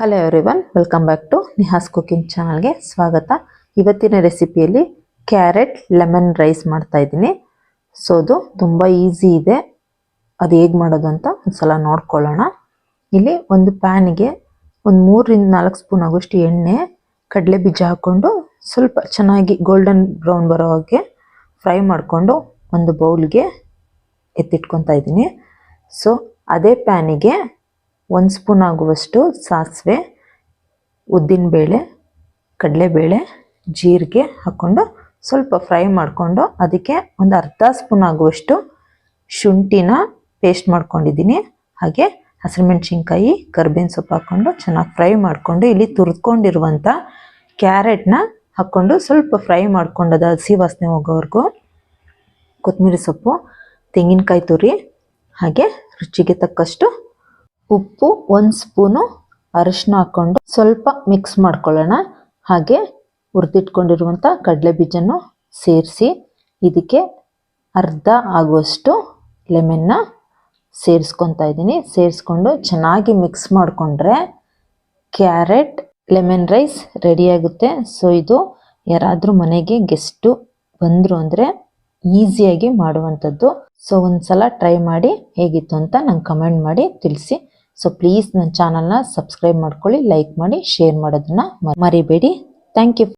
Hello everyone welcome back to Nihas cooking ಚಾನಲ್ಗೆ ಸ್ವಾಗತ. ಇವತ್ತಿನ ರೆಸಿಪಿಯಲ್ಲಿ ಕ್ಯಾರೆಟ್ ಲೆಮನ್ ರೈಸ್ ಮಾಡ್ತಾ ಇದ್ದೀನಿ. ಸೊ ಅದು ತುಂಬ ಈಸಿ ಇದೆ. ಅದು ಹೇಗೆ ಮಾಡೋದು ಅಂತ ಒಂದ್ಸಲ ನೋಡ್ಕೊಳ್ಳೋಣ. ಇಲ್ಲಿ ಒಂದು ಪ್ಯಾನಿಗೆ ಒಂದು ಮೂರರಿಂದ ನಾಲ್ಕು ಸ್ಪೂನ್ ಆಗೋಷ್ಟು ಎಣ್ಣೆ, ಕಡಲೆ ಬೀಜ ಹಾಕ್ಕೊಂಡು ಸ್ವಲ್ಪ ಚೆನ್ನಾಗಿ ಗೋಲ್ಡನ್ ಬ್ರೌನ್ ಬರೋ ಹಾಗೆ ಫ್ರೈ ಮಾಡಿಕೊಂಡು ಒಂದು ಬೌಲ್ಗೆ ಎತ್ತಿಟ್ಕೊತಾ ಇದ್ದೀನಿ. ಸೊ ಅದೇ ಪ್ಯಾನಿಗೆ ಒಂದು ಸ್ಪೂನ್ ಆಗುವಷ್ಟು ಸಾಸಿವೆ ಉದ್ದಿನಬೇಳೆ ಕಡಲೆಬೇಳೆ, ಜೀರಿಗೆ ಹಾಕ್ಕೊಂಡು ಸ್ವಲ್ಪ ಫ್ರೈ ಮಾಡಿಕೊಂಡು ಅದಕ್ಕೆ ಒಂದು ಅರ್ಧ ಸ್ಪೂನ್ ಆಗುವಷ್ಟು ಶುಂಠಿನ ಪೇಸ್ಟ್ ಮಾಡ್ಕೊಂಡಿದ್ದೀನಿ. ಹಾಗೆ ಹಸಿರುಮೆಣ್ಸಿನ್ಕಾಯಿ ಕರ್ಬೇವಿನ ಸೊಪ್ಪು ಹಾಕ್ಕೊಂಡು ಚೆನ್ನಾಗಿ ಫ್ರೈ ಮಾಡಿಕೊಂಡು ಇಲ್ಲಿ ತುರ್ದ್ಕೊಂಡಿರುವಂಥ ಕ್ಯಾರೆಟ್ನ ಹಾಕ್ಕೊಂಡು ಸ್ವಲ್ಪ ಫ್ರೈ ಮಾಡ್ಕೊಂಡು ಅದು ಹಸಿ ವಾಸನೆ ಹೋಗೋವರೆಗೂ ಕೊತ್ತಂಬರಿ ಸೊಪ್ಪು, ತೆಂಗಿನಕಾಯಿ ತುರಿ ಹಾಗೆ ರುಚಿಗೆ ತಕ್ಕಷ್ಟು ಉಪ್ಪು ಒಂದು ಸ್ಪೂನು ಅರಿಶಿನ ಹಾಕ್ಕೊಂಡು ಸ್ವಲ್ಪ ಮಿಕ್ಸ್ ಮಾಡ್ಕೊಳ್ಳೋಣ. ಹಾಗೆ ಹುರಿದಿಟ್ಕೊಂಡಿರುವಂಥ ಕಡಲೆ ಬೀಜನೂ ಸೇರಿಸಿ ಇದಕ್ಕೆ ಅರ್ಧ ಆಗುವಷ್ಟು ಲೆಮನ್ನ ಸೇರಿಸ್ಕೊತಾ ಇದ್ದೀನಿ. ಸೇರಿಸ್ಕೊಂಡು ಚೆನ್ನಾಗಿ ಮಿಕ್ಸ್ ಮಾಡಿಕೊಂಡ್ರೆ ಕ್ಯಾರೆಟ್ ಲೆಮನ್ ರೈಸ್ ರೆಡಿಯಾಗುತ್ತೆ ಸೊ ಇದು ಯಾರಾದರೂ ಮನೆಗೆ ಗೆಸ್ಟು ಬಂದರು ಅಂದರೆ ಈಸಿಯಾಗಿ ಮಾಡುವಂಥದ್ದು. ಸೊ ಒಂದು ಸಲ ಟ್ರೈ ಮಾಡಿ ಹೇಗಿತ್ತು ಅಂತ ನಂಗೆ ಕಮೆಂಟ್ ಮಾಡಿ ತಿಳಿಸಿ. ಸೊ ಪ್ಲೀಸ್ ನನ್ನ ಚಾನಲ್ನ ಸಬ್ಸ್ಕ್ರೈಬ್ ಮಾಡ್ಕೊಳ್ಳಿ ಲೈಕ್ ಮಾಡಿ ಶೇರ್ ಮಾಡೋದನ್ನ ಮರಿಬೇಡಿ. Thank you